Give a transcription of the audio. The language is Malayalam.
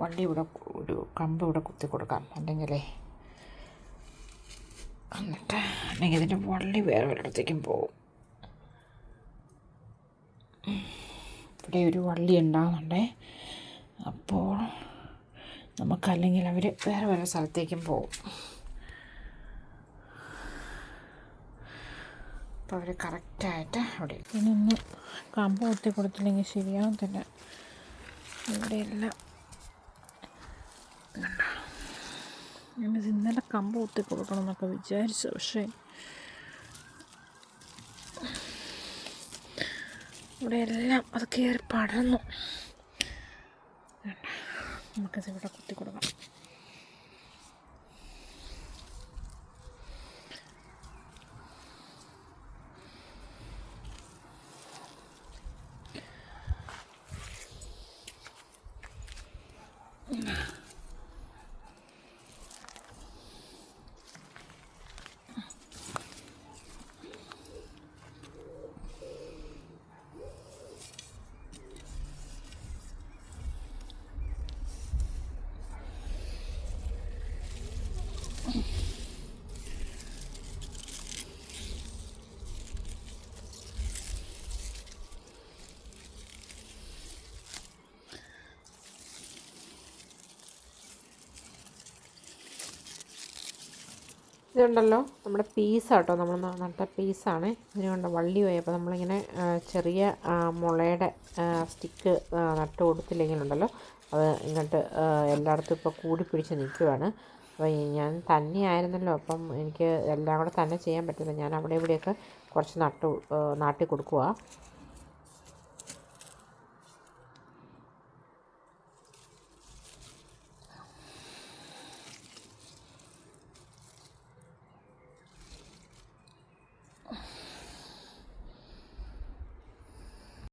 വള്ളി ഇവിടെ ഒരു കമ്പ് ഇവിടെ കുത്തി കൊടുക്കാം. അല്ലെങ്കിൽ എന്നിട്ട് അല്ലെങ്കിൽ ഇതിന്റെ വള്ളി വേറെ ഒരിടത്തേക്കും പോകും. ഇവിടെ ഒരു വള്ളി ഉണ്ടാകുന്നുണ്ടേ അപ്പോൾ നമുക്കല്ലെങ്കിൽ അവർ വേറെ വേറെ സ്ഥലത്തേക്കും പോകും. അപ്പോൾ അവർ കറക്റ്റായിട്ട് അവിടെ ഇനി ഒന്ന് കമ്പ് കുത്തി കൊടുത്തില്ലെങ്കിൽ ശരിയാകത്തില്ല ഇവിടെയെല്ലാം കണ്ടോ ഞാനിത് ഇന്നലെ കമ്പ് കുത്തി കൊടുക്കണം എന്നൊക്കെ വിചാരിച്ചു പക്ഷേ ഇവിടെ എല്ലാം അത് കയറി പടർന്നു. നമുക്ക് ഇവിടെ കുത്തി കൊടുക്കാം. ഇതുണ്ടല്ലോ നമ്മുടെ പീസാട്ടോ നമ്മൾ നട്ട പീസാണ് ഇതിനുകൊണ്ട് വള്ളി പോയപ്പോൾ നമ്മളിങ്ങനെ ചെറിയ മുളയുടെ സ്റ്റിക്ക് നട്ട് കൊടുത്തില്ലെങ്കിലുണ്ടല്ലോ അത് ഇങ്ങോട്ട് എല്ലായിടത്തും ഇപ്പോൾ കൂടി പിടിച്ച് നിൽക്കുവാണ്. അപ്പോൾ ഞാൻ തന്നെയായിരുന്നല്ലോ അപ്പം എനിക്ക് എല്ലാം കൂടെ തന്നെ ചെയ്യാൻ പറ്റില്ല. ഞാൻ അവിടെ ഇവിടെയൊക്കെ കുറച്ച് നട്ട് നാട്ടി കൊടുക്കുക